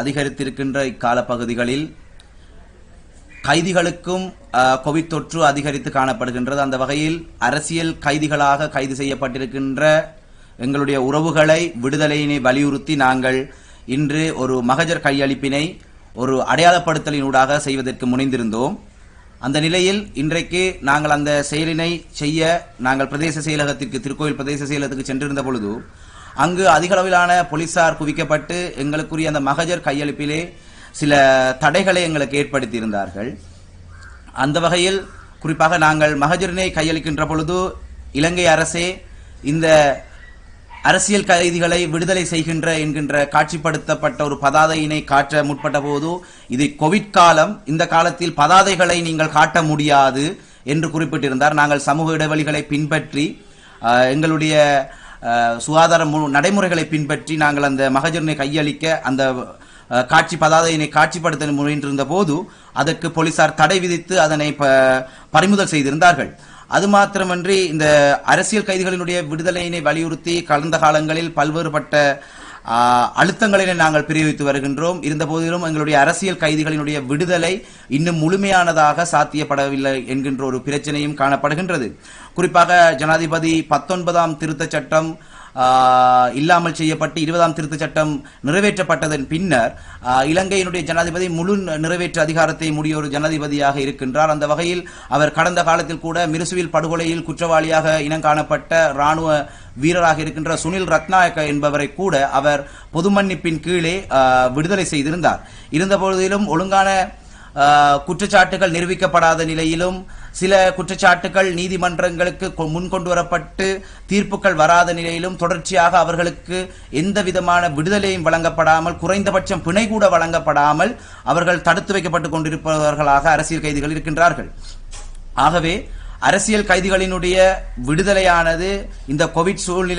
அதிகரித்திருக்கின்ற இக்கால பகுதிகளில் கைதிகளுக்கும் கோவிட் தொற்று அதிகரித்து காணப்படுகின்றது. அந்த வகையில் அரசியல் கைதிகளாக கைது செய்யப்பட்டிருக்கின்ற எங்களுடைய உறவுகளை விடுதலையினை வலியுறுத்தி நாங்கள் இன்று ஒரு மகஜர் கையளிப்பினை ஒரு அடையாளப்படுத்தலினூடாக செய்வதற்கு முனைந்திருந்தோம். அந்த நிலையில் இன்றைக்கு நாங்கள் அந்த செயலினை செய்ய நாங்கள் பிரதேச செயலகத்திற்கு திருக்கோயில் பிரதேச செயலகத்துக்கு சென்றிருந்த பொழுது அங்கு அதிக அளவிலான போலீசார் குவிக்கப்பட்டு எங்களுக்குரிய அந்த மகஜர் கையளிப்பிலே சில தடைகளை எங்களுக்கு ஏற்படுத்தியிருந்தார்கள். அந்த வகையில் குறிப்பாக நாங்கள் மகஜரினை கையளிக்கின்ற பொழுது இலங்கை அரசே இந்த அரசியல் கைதிகளை விடுதலை செய்கின்ற என்கின்ற காட்சிப்படுத்தப்பட்ட ஒரு பதாதையினை காட்ட முற்பட்ட போது இது கோவிட் காலம் இந்த காலத்தில் பதாதைகளை நீங்கள் காட்ட முடியாது என்று குறிப்பிட்டிருந்தார். நாங்கள் சமூக இடைவெளிகளை பின்பற்றி எங்களுடைய சுகாதார மு- நடைமுறைகளை பின்பற்றி நாங்கள் அந்த மகஜரினை கையளிக்க அந்த காட்சி பதாதையினை காட்சிப்படுத்த முயன்றிருந்த போது அதற்கு போலீசார் தடை விதித்து அதனை ப- பறிமுதல் செய்திருந்தார்கள். அது மாத்திரமன்றி இந்த அரசியல் கைதிகளினுடைய விடுதலையினை வலியுறுத்தி கடந்த காலங்களில் பல்வேறுபட்ட அழுத்தங்களினை நாங்கள் பிரயோகித்து வருகின்றோம். இருந்த போதிலும் எங்களுடைய அரசியல் கைதிகளினுடைய விடுதலை இன்னும் முழுமையானதாக சாத்தியப்படவில்லை என்கின்ற ஒரு பிரச்சனையும் காணப்படுகின்றது. குறிப்பாக ஜனாதிபதி பத்தொன்பதாம் திருத்தச் சட்டம் இல்லாமல் செய்யப்பட்டு இருபதாம் திருத்தச் சட்டம் நிறைவேற்றப்பட்டதன் பின்னர் இலங்கையினுடைய ஜனாதிபதி முழு நிறைவேற்று அதிகாரத்தை முடிய ஒரு ஜனாதிபதியாக இருக்கின்றார். அந்த வகையில் அவர் கடந்த காலத்தில் கூட மிருசுவில் படுகொலையில் குற்றவாளியாக இனம் காணப்பட்ட ராணுவ வீரராக இருக்கின்ற சுனில் ரத்நாயக்க என்பவரை கூட அவர் பொது மன்னிப்பின் கீழே விடுதலை செய்திருந்தார். இருந்த பொழுதிலும் ஒழுங்கான குற்றச்சாட்டுகள் நிரூபிக்கப்படாத நிலையிலும் சில குற்றச்சாட்டுகள் நீதிமன்றங்களுக்கு கொ- முன் கொண்டு வரப்பட்டு தீர்ப்புகள் வராத நிலையிலும் தொடர்ச்சியாக அவர்களுக்கு எந்த விதமான விடுதலையும் வழங்கப்படாமல் குறைந்தபட்சம் பிணை கூட வழங்கப்படாமல் அவர்கள் தடுத்து வைக்கப்பட்டு கொண்டிருப்பவர்களாக அரசியல் கைதிகள் இருக்கின்றார்கள். ஆகவே அரசியல் கைதிகளினுடைய விடுதலையானது இந்த கோவிட் சூழ்நிலை